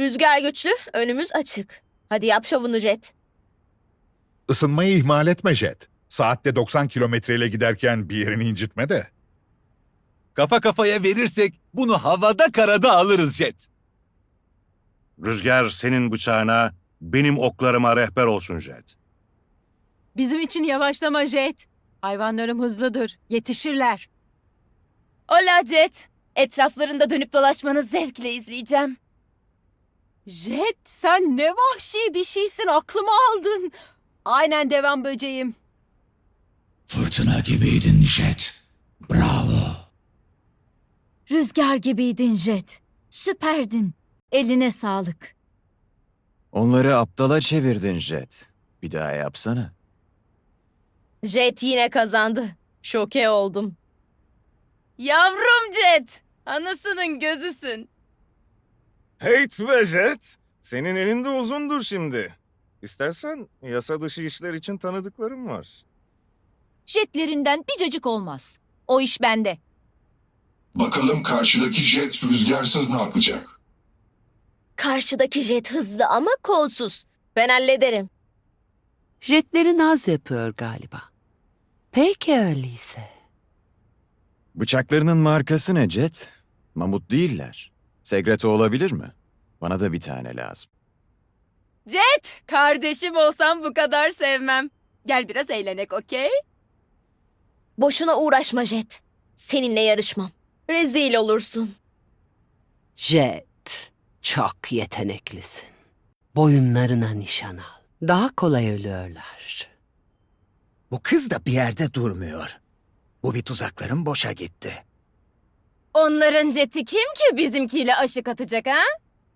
Rüzgar güçlü, önümüz açık. Hadi yap şovunu Jet. Isınmayı ihmal etme Jet. Saatte 90 kilometreyle giderken bir yerini incitme de. Kafa kafaya verirsek bunu havada karada alırız Jet. Rüzgar senin bıçağına, benim oklarıma rehber olsun Jet. Bizim için yavaşlama Jet. Hayvanlarım hızlıdır. Yetişirler. Ola Jet. Etraflarında dönüp dolaşmanı zevkle izleyeceğim. Jet sen ne vahşi bir şeysin aklımı aldın. Aynen devam böceğim. Fırtına gibiydin Jet. Bravo. Rüzgar gibiydin Jet. Süperdin. Eline sağlık. Onları aptala çevirdin Jet. Bir daha yapsana. Jet yine kazandı. Şoke oldum. Yavrum Jet. Anasının gözüsün. Heyt be Jet. Senin elinde uzundur şimdi. İstersen yasa dışı işler için tanıdıklarım var. Jetlerinden bir cacık olmaz. O iş bende. Bakalım karşıdaki jet rüzgarsız ne yapacak? Karşıdaki Jet hızlı ama kolsuz. Ben hallederim. Jetleri naz yapıyor galiba. Peki öyleyse. Bıçaklarının markası ne Jet? Mamut değiller. Segreto olabilir mi? Bana da bir tane lazım. Jet, kardeşim olsam bu kadar sevmem. Gel biraz eğlenek, okey? Boşuna uğraşma Jet. Seninle yarışmam. Rezil olursun. Jet, çok yeteneklisin. Boyunlarına nişan al. Daha kolay ölüyorlar. Bu kız da bir yerde durmuyor. Bu bir tuzakların boşa gitti. Onların Jet'i kim ki bizimkiyle aşık atacak ha?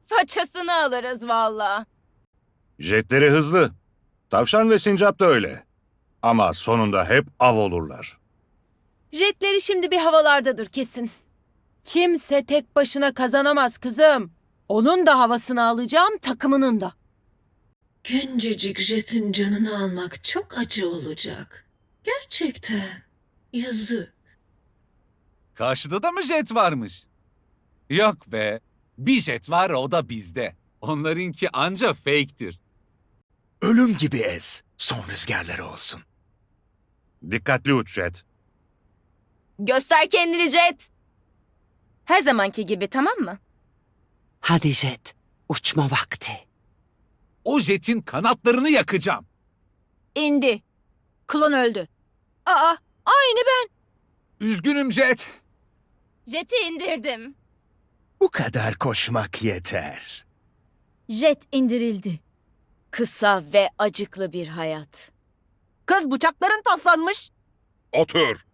Façasını alırız valla. Jetleri hızlı. Tavşan ve sincap da öyle. Ama sonunda hep av olurlar. Jetleri şimdi bir havalardadır kesin. Kimse tek başına kazanamaz kızım. Onun da havasını alacağım, takımının da. Gencecik Jet'in canını almak çok acı olacak. Gerçekten. Yazık. Karşıda da mı Jet varmış? Yok be. Bir Jet var o da bizde. Onlarınki anca fake'tir. Ölüm gibi ez. Son rüzgarları olsun. Dikkatli uç Jet. Göster kendini Jet. Her zamanki gibi tamam mı? Hadi Jet, uçma vakti. O Jet'in kanatlarını yakacağım. İndi. Klon öldü. Aa, aynı ben. Üzgünüm Jet. Jet'i indirdim. Bu kadar koşmak yeter. Jet indirildi. Kısa ve acıklı bir hayat. Kız bıçakların paslanmış. Otur.